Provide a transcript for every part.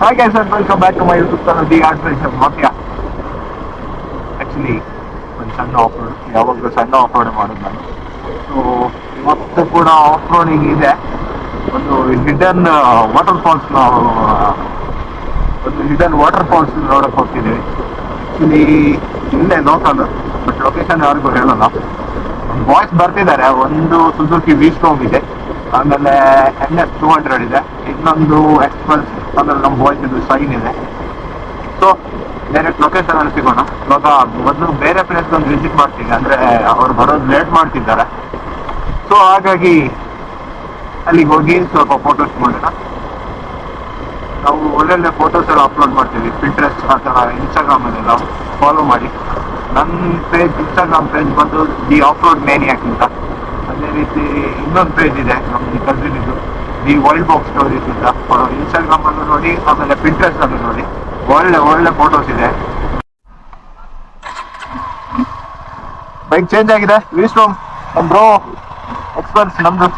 ಹಾಗೆ sir welcome back to my YouTube channel the art friends mafia actually ಒಂದು ಸಣ್ಣ of ಯಾವಾಗಲೂ ಸಣ್ಣ ಆಫ್ ರೋಡ್ ಮಾಡೋದು ನಾನು ಸೊ ಇವತ್ತು ಕೂಡ ಆಫ್ ರೋಡಿಂಗ್ ಇದೆ. ಒಂದು ಹಿಡನ್ ವಾಟರ್ ಫಾಲ್ಸ್ ನಾವು ಒಂದು ಹಿಡನ್ ವಾಟರ್ ಫಾಲ್ಸ್ ನೋಡಕ್ಕೆ ಹೋಗ್ತಿದ್ದೀವಿ ಆ್ಯಕ್ಚುಲಿ ಇಲ್ಲೇ ಲೋಕಲ್ ಬಟ್ ಲೊಕೇಶನ್ ಯಾರಿಗೂ ಹೇಳಲ್ಲ. ಬಾಯ್ಸ್ ಬರ್ತಿದ್ದಾರೆ, ಒಂದು ಸುಜುಕಿ ವಿ ಸ್ಟೋಮ್ ಇದೆ. ಆಮೇಲೆ ಎನ್ ಎಸ್ ಟೂ ಹಂಡ್ರೆಡ್ ಇದೆ. ಇನ್ನೊಂದು ಎಕ್ಸ್ಪಲ್ಸ್ ಅಂದ್ರೆ ನಮ್ಮ ಬಾಯ್ಸ್ ಇದು ಸೈನ್ ಇದೆ. ಸೊ ಡೈರೆಕ್ಟ್ ಲೊಕೇಶನ್ ಅಲ್ಲಿ ಸಿಗೋಣ. ಇವಾಗ ಮೊದಲು ಬೇರೆ ಪ್ಲೇಸ್ ಒಂದು ವಿಸಿಟ್ ಮಾಡ್ತೀನಿ. ಅಂದ್ರೆ ಅವ್ರು ಬರೋದು ಲೇಟ್ ಮಾಡ್ತಿದ್ದಾರೆ. ಸೊ ಹಾಗಾಗಿ ಅಲ್ಲಿಗೆ ಹೋಗಿ ಸ್ವಲ್ಪ ಫೋಟೋಸ್ ಮಾಡೋಣ. ನಾವು ಒಳ್ಳೊಳ್ಳೆ ಫೋಟೋಸ್ ಎಲ್ಲ ಅಪ್ಲೋಡ್ ಮಾಡ್ತೀವಿ. ಪಿಂಟ್ರೆಸ್ಟ್ ಆ ಥರ ಅಲ್ಲೆಲ್ಲ ಫಾಲೋ ಮಾಡಿ. ನನ್ನ ಪೇಜ್ ಇನ್ಸ್ಟಾಗ್ರಾಮ್ ಪೇಜ್ ಬಂದು ದಿ ಅಪ್ಲೋಡ್ ಮೇನಿಯಾಕ್ ಅಂತ. ರೀತಿ ಇನ್ನೊಂದು ಪೇಜ್ ಇದೆ ನಮ್ಮ ಕಸಿನ್ ಇದು ದಿ ವರ್ಲ್ಡ್ ಬಾಕ್ಸ್ ಸ್ಟೋರೀಸ್ ಅಂತ ಇನ್ಸ್ಟಾಗ್ರಾಮ್ ಅಲ್ಲೂ ನೋಡಿ, ಆಮೇಲೆ ಪಿಂಟ್ರೆಸ್ಟ್ ಅಲ್ಲೂ ನೋಡಿ. ಒಳ್ಳೆ ಒಳ್ಳೆ ಫೋಟೋಸ್ ಇದೆ. ಬೈಕ್ ಚೇಂಜ್ ಆಗಿದೆ. ವಿಸ್ಟೋಮ್ ನಮ್ ಬ್ರೋ ಎಕ್ಸ್ಪರ್ಟ್ಸ್ ನಮ್ದು.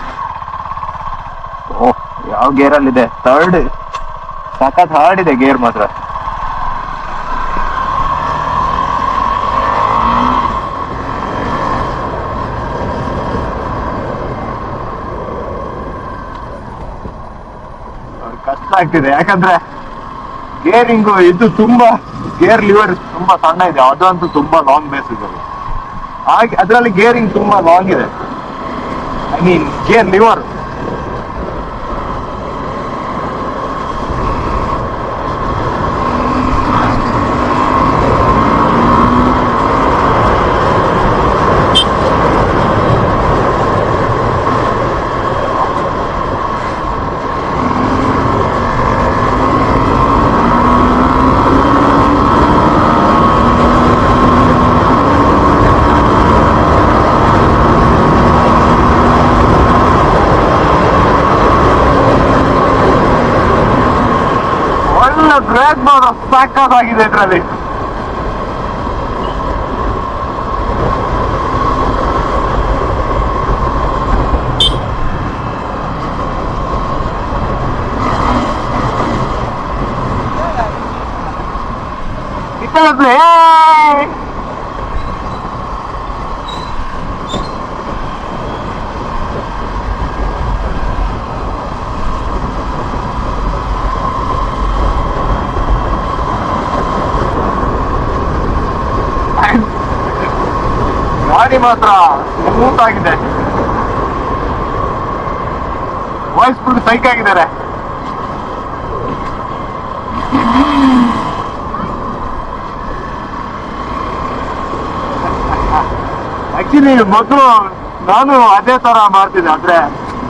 ಓಹ್ ಯಾವ ಅಲ್ಲಿ ಇದೆ ಥರ್ಡ್ ಸಾಕಾತ್ ಹಾರ್ಡ್ ಇದೆ ಗೇರ್ ಮಾತ್ರ. ಕಷ್ಟ ಆಗ್ತಿದೆ. ಯಾಕಂದ್ರೆ ಗೇರಿಂಗ್ ಇದು ತುಂಬಾ ಗೇರ್ ಲಿವರ್ ತುಂಬಾ ಸಣ್ಣ ಇದೆ. ಅದಂತೂ ತುಂಬಾ ಲಾಂಗ್ ಬೇಸ್ ಇದೆ. ಹಾಗೆ ಅದರಲ್ಲಿ ಗೇರಿಂಗ್ ತುಂಬಾ ಲಾಂಗ್ ಇದೆ. ಐ ಮೀನ್ ಗೇರ್ ಲಿವರ್ ಒಳ್ಳೆ ಬ್ರೇಕ್ ಮಾಡೋ ಸಾಕಾಗಿದೆ ಗಾಡಿ ಮಾತ್ರ ಸ್ಮೂತ್ ಆಗಿದೆ. ವಾಯ್ಸ್ ಫುಲ್ ಸೈಕ್ ಆಗಿದ್ದಾರೆ. ಆಕ್ಚುಲಿ ಮೊದಲು ನಾನು ಅದೇ ತರ ಮಾಡ್ತಿದ್ದೆ. ಅಂದ್ರೆ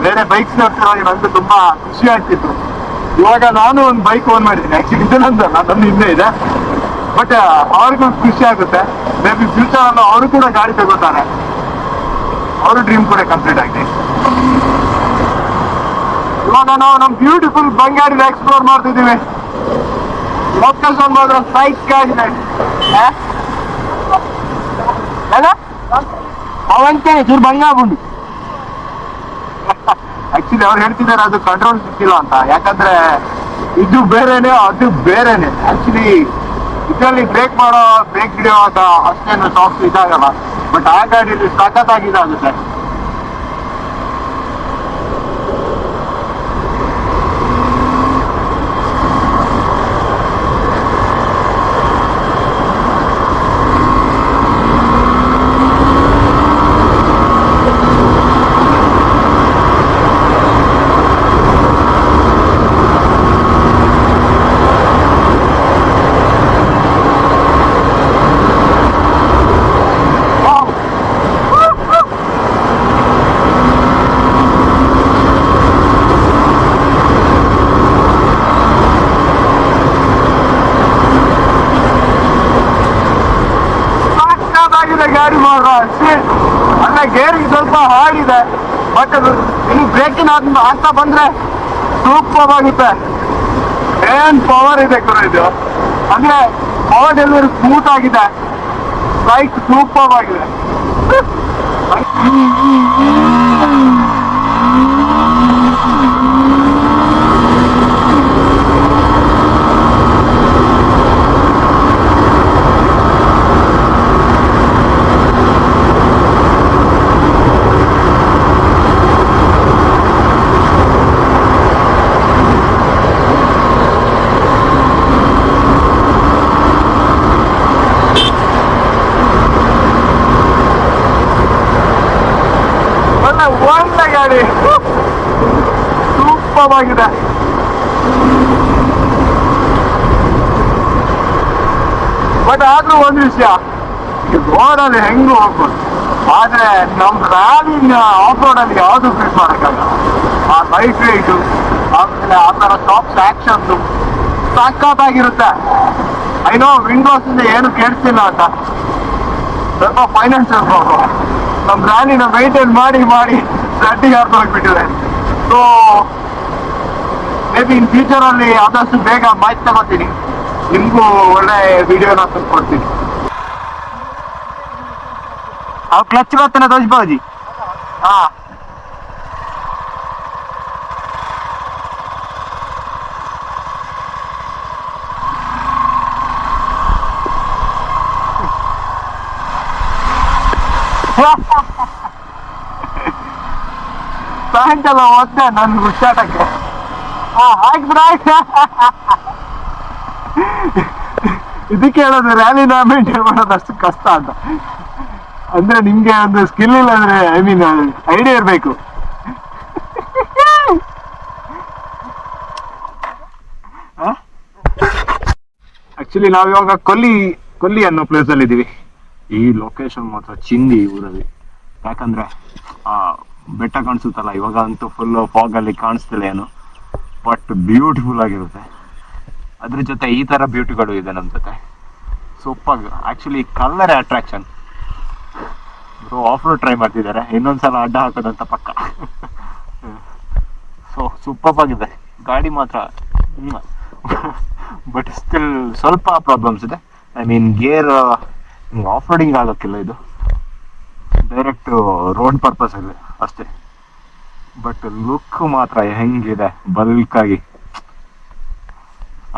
ಬೇರೆ ಬೈಕ್ಸ್ ನೋಡ್ತಿರುವಾಗ ನಂದು ತುಂಬಾ ಖುಷಿ ಆಗ್ತಿತ್ತು. ಇವಾಗ ನಾನು ಒಂದು ಬೈಕ್ ಓನ್ ಮಾಡಿದ್ದೀನಿ. ಆಕ್ಚುಲಿ ಇದು ನಂದಲ್ಲ ನಂದು ಹಿಂದೆ ಇದೆ. ಬಟ್ ಅವ್ರಿಗೂ ಖುಷಿ ಆಗುತ್ತೆ. ಮೇ ಬಿ ಫ್ಯೂಚರ್ ಅಲ್ಲೂ ಅವರು ಕೂಡ ಗಾಡಿ ತಗೋತಾರೆ. ಅವ್ರ ಡ್ರೀಮ್ ಕೂಡ ಕಂಪ್ಲೀಟ್ ಆಗಿದೆ ಇವಾಗ ನಾವು ನಮ್ ಬ್ಯೂಟಿಫುಲ್ ಬಂಗಾಡಿನ ಎಕ್ಸ್ಪ್ಲೋರ್ ಮಾಡ್ತಿದ್ದೀವಿ. ಲೊಕೇಶನ್ ಮಾತ್ರ ಆಗಿದೆ ಅವಂತೇನೆ ಚೂರು ಬಂಗಾಗುಂಡು ಆಕ್ಚುಲಿ ಅವ್ರು ಹೇಳ್ತಿದ್ದಾರೆ ಅದು ಕಂಟ್ರೋಲ್ ಸಿಕ್ಕಿಲ್ಲ ಅಂತ. ಯಾಕಂದ್ರೆ, ಇದು ಬೇರೆನೆ, ಅದು ಬೇರೆನೆ. ಆಕ್ಚುಲಿ ಇದರಲ್ಲಿ ಬ್ರೇಕ್ ಮಾಡೋ ಬ್ರೇಕ್ ಹಿಡಿಯುವಾಗ ಅಷ್ಟೇನು ಸಾಫ್ಟ್ ಇದಾಗಲ್ಲ ಬಟ್ ಆ ಗಾಡಿಯಲ್ಲಿ ಸಖತ್ತಾಗಿ ಅದು ಸಾಕಾಗಿದೆ ಗಾಡಿ ಅಲ್ಲ ಗೇರಿಗೆ ಸ್ವಲ್ಪ ಹಾಡಿದೆ. ಬಟ್ ಇನ್ನು ಬ್ರೇಕಿನ ಆಗ್ತಾ ಬಂದ್ರೆ ಸೂಪರ್ ಆಗುತ್ತೆ ಏನ್ ಪವರ್ ಇದೆ ಕೂಡ ಇದು. ಅಂದ್ರೆ ಪವರ್ ಡೆಲಿವರಿ ಸ್ಮೂತ್ ಆಗಿದೆ. ಬೈಕ್ ಸೂಪರ್ ಆಗಿದೆ ಗಾಡಿ ಸೂಪರ್ ಆಗಿದೆ ಬಟ್ ಆದ್ರೂ ಒಂದು ವಿಷಯ ಬೋರ್ಡಲ್ಲಿ ಹೆಂಗ್ ಹೋಗ್ಬೋದು. ಆದ್ರೆ ನಮ್ಮ ರಾಲಿನ ಆಫ್ ರೋಡ್ ಅಲ್ಲಿ ಯಾವುದು ಫೀಟ್ ಮಾಡಕ್ಕಾಗಲ್ಲ ಆ ಲೈಟ್ ವೇಟ್ ಆಮೇಲೆ ಆ ತರ tops actions I I know windows ಇಂದ ಏನು ಕೇಳ್ತಿಲ್ಲ ಅಂತ. ಸ್ವಲ್ಪ ಫೈನಾನ್ಷಿಯಲ್ ಪ್ರಾಬ್ಲಮ್ ನಮ್ ರ್ಯಾಲಿನ ಮೇಂಟೈನ್ ಮಾಡಿ ಮಾಡಿ ಸ್ಟಾರ್ಟಿಂಗ್ ಹಾಕ್ಬಿಟ್ಟಿದೆ so maybe in future ಅಲ್ಲಿ ಆದಷ್ಟು ಬೇಗ ಮಾಹಿತಿ ತಗೋತೀನಿ. ನಿಮ್ಗೂ ಒಳ್ಳೆ ವಿಡಿಯೋನ ಕೊಡ್ತೀನಿ ಅವ್ ಕ್ಲಚ್ ಬರ್ತಾನೆ ಬಾಜಿ ಹಾ. ಸಾಯಂಕಾಲ ಹೋದ್ದೆ ನನ್ ಹುಚ್ಚಾಟಕ್ಕೆ ಹಾ ಇದಕ್ಕೆ ಹೇಳೋದು ರ್ಯಾಲಿನ ಮೇಂಟೈನ್ ಮಾಡೋದು ಅಷ್ಟು ಕಷ್ಟ ಅಂತ. ಅಂದ್ರೆ ನಿಮ್ಗೆ ಒಂದು ಸ್ಕಿಲ್ ಇಲ್ಲ ಅಂದ್ರೆ ಐ ಮೀನ್ ಐಡಿಯಾ ಇರಬೇಕು. ಆಕ್ಚುಲಿ ನಾವು ಇವಾಗ ಕೊಲ್ಲಿ ಕೊಲ್ಲಿ ಅನ್ನೋ ಪ್ಲೇಸ್ ಅಲ್ಲಿ ಇದೀವಿ ಈ ಲೊಕೇಶನ್ ಮಾತ್ರ ಚಿಂದಿ ಊರಲ್ಲಿ. ಯಾಕಂದ್ರೆ, ಆ ಬೆಟ್ಟ ಕಾಣಿಸುತ್ತಲ್ಲ ಇವಾಗ ಅಂತೂ ಫುಲ್ ಫಾಗ್ ಅಲ್ಲಿ ಕಾಣಿಸ್ತಿಲ್ಲ ಏನು. ಬಟ್ ಬ್ಯೂಟಿಫುಲ್ ಆಗಿರುತ್ತೆ. ಅದ್ರ ಜೊತೆ ಈ ತರ ಬ್ಯೂಟಿಗಳು ಇದೆ ನಮ್ಮ ಜೊತೆ. Super actually colour attraction off road try ಮಾಡ್ತಿದ್ದಾರೆ. ಇನ್ನೊಂದ್ಸಲ ಅಡ್ಡ ಹಾಕೋದಂತ ಪಕ್ಕ. ಸೊ ಸೂಪರ್ ಆಗಿದೆ. ಗಾಡಿ ಮಾತ್ರ ಬಟ್ ಸ್ಟಿಲ್ ಸ್ವಲ್ಪ ಪ್ರಾಬ್ಲಮ್ಸ್ ಇದೆ. I mean gear off roading ಆಗೋಕ್ಕಿಲ್ಲ ಇದು. ಡೈರೆಕ್ಟ್ ರೋಡ್ ಪರ್ಪಸ್ ಇದೆ ಅಷ್ಟೇ. ಬಟ್ ಲುಕ್ ಮಾತ್ರ ಹೆಂಗಿದೆ ಬಲ್ಕ್ ಆಗಿ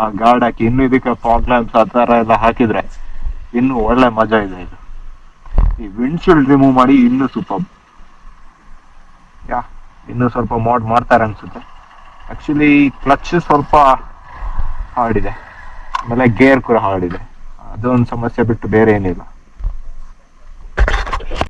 ಆ ಗಾರ್ಡ್ ಹಾಕಿ ಇನ್ನು ಇದಕ್ಕೆ ಪ್ರಾಬ್ಲಮ್ಸ್ ಆ ಥರ ಎಲ್ಲ ಹಾಕಿದ್ರೆ ಇನ್ನು ಒಳ್ಳೆ ಮಜಾ ಇದೆ ಇದು. ಈ ವಿಂಡ್ಶೀಲ್ಡ್ ರಿಮೂವ್ ಮಾಡಿ ಇನ್ನೂ ಸೂಪರ್ ಯಾ, ಇನ್ನೂ ಸ್ವಲ್ಪ ಮಾಡ್ ಮಾಡ್ತಾರೆ ಅನ್ಸುತ್ತೆ. ಆಕ್ಚುಲಿ ಕ್ಲಚ್ ಸ್ವಲ್ಪ ಹಾರ್ಡ್ ಇದೆ ಆಮೇಲೆ ಗೇರ್ ಕೂಡ ಹಾರ್ಡ್ ಇದೆ ಅದೊಂದು ಸಮಸ್ಯೆ ಬಿಟ್ಟು ಬೇರೆ ಏನಿಲ್ಲ